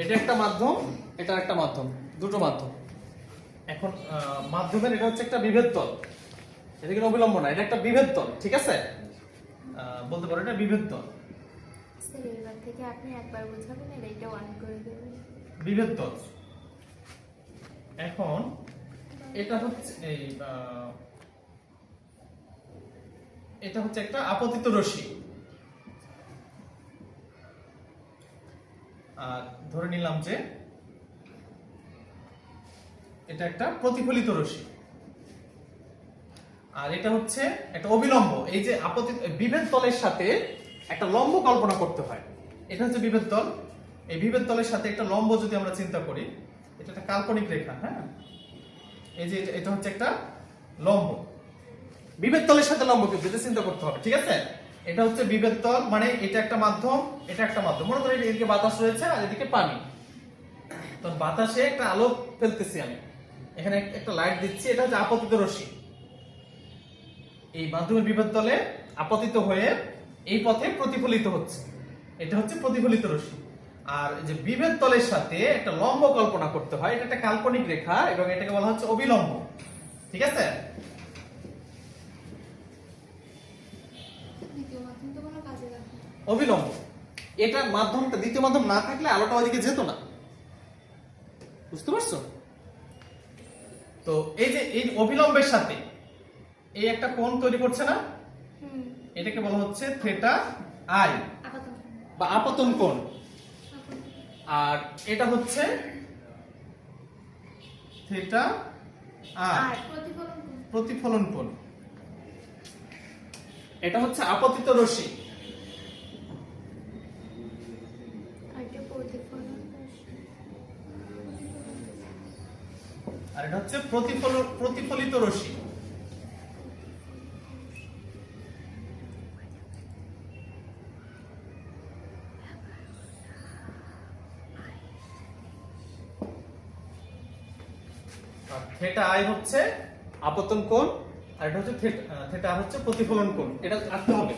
এটা একটা মাধ্যম এটা একটা মাধ্যম দুটো মাধ্যম। এখন মাধ্যমের এটা হচ্ছে একটা বিভেদ তল। এটা কিন্তু অবিলম্ব না এটা একটা বিভেদ তল ঠিক আছে? বলতে পারো এটা বিভেদ তল। স্যার এবার থেকে আপনি একবার বোঝাবেন আর এইটা অন করে দেবেন। বিভেদ তল। এখন এটা হচ্ছে এই এটা হচ্ছে একটা আপতিত রশ্মি। ধরে নিলাম যে এটা একটা প্রতিফলিত রশ্মি। আর এটা হচ্ছে একটা অবিলম্ব, এই যে আপতিত, বিভেদ তলের সাথে একটা লম্ব কল্পনা করতে হয়। এটা হচ্ছে বিভেদ তল। এই বিভেদ তলের সাথে একটা লম্ব যদি আমরা চিন্তা করি, এটা একটা কাল্পনিক রেখা হ্যাঁ? এই যে এটা- হচ্ছে একটা লম্ব। বিভেদ তলের সাথে লম্ব কিন্তু চিন্তা করতে হবে, ঠিক আছে? এটা হচ্ছে বিভেদ তল মানে এটা একটা মাধ্যম, এটা একটা মাধ্যম। মনে করি এদিকে বাতাস রয়েছে আর এদিকে পানি। তো বাতাসে একটা আলো ফেলতেছি আমি। এখানে একটা লাইট দিচ্ছি, এটা হচ্ছে আপতিত রশ্মি। এই মাধ্যমের বিভেদ তলে আপতিত হয়ে এই পথে প্রতিফলিত হচ্ছে। এটা হচ্ছে প্রতিফলিত রশ্মি। আর যে বিভেদ তলের সাথে একটা লম্ব কল্পনা করতে হয়, এটা একটা কাল্পনিক রেখা এবং এটাকে বলা হচ্ছে অবিলম্ব। ঠিক আছে দ্বিতীয় মাধ্যম তো কোনো কাজে লাগে না। অবিলম্ব। এটা মাধ্যমটা দ্বিতীয় মাধ্যম না থাকলে আলোটা ওইদিকে যেত না। বুঝতে পারছ? তো এই যে এই অবিলম্বের সাথে এই একটা কোণ তৈরি করছে না? এটাকে বলা হচ্ছে থিটা আই বা আপতন কোণ। আর এটা হচ্ছে থিটা আর? প্রতিফলন কোণ। এটা হচ্ছে আপতিত রশ্মি। আর এটা হচ্ছে প্রতিফল প্রতিফলিত রশ্মি। আর আই হচ্ছে আপতন কোণ, আর এটা হচ্ছে থিটা থিটা হচ্ছে প্রতিফলন কোণ। এটা রাখতে হবে।